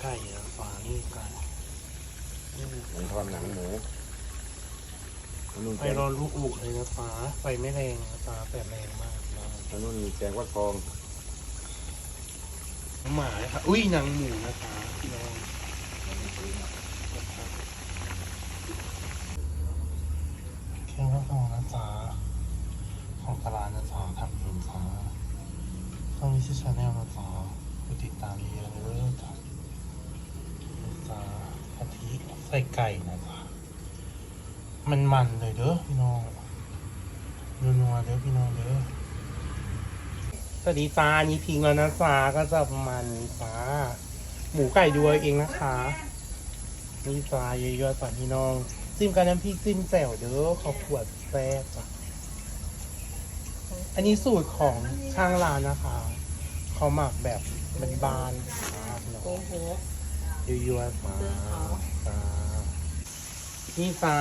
ไก่นะฟ้านี่ไก่อืมหมูทอดหนังหมูอันนู้นไฟแกงร้อนลูกอุเลยนะฟ้าไฟไม่แรงนะฟ้าแต่แรงมากฟ้าอันนู้นมีแกงวัดทองหมาเลยค่ะอุ้ยหนังหมูนะคะพี่น้องแค่ว่าพอนะจ๊ะของตลาดนะจ๊ะทำเองจ้าต้องมีชื่อชาแนลนะจ๊ะผู้ติดตามเยอะเลยจ้ะนะจ๊ะกะทิ ใส่ไก่นะจ๊ะมันมันๆเลยเด้อพี่น้องนัวๆเด้อพี่น้องเด้อสวัสดีจ้าอันนี้พิงแล้วนะจ้าก็จะประมาณนี้จ้าหมูไก่ด้วยเองนะคะนี่จ้าเยอะๆจ้าพี่น้องจิ้มกับน้ำพริกจิ้มแจ่วเด้อขอบขวดแซ่บจ้ะอันนี้สูตรของช่างร้านนะคะ เขาหมักแบบเป็นบานๆจ้าพี่น้องโอ้โหเยอะๆจ้า เสื้า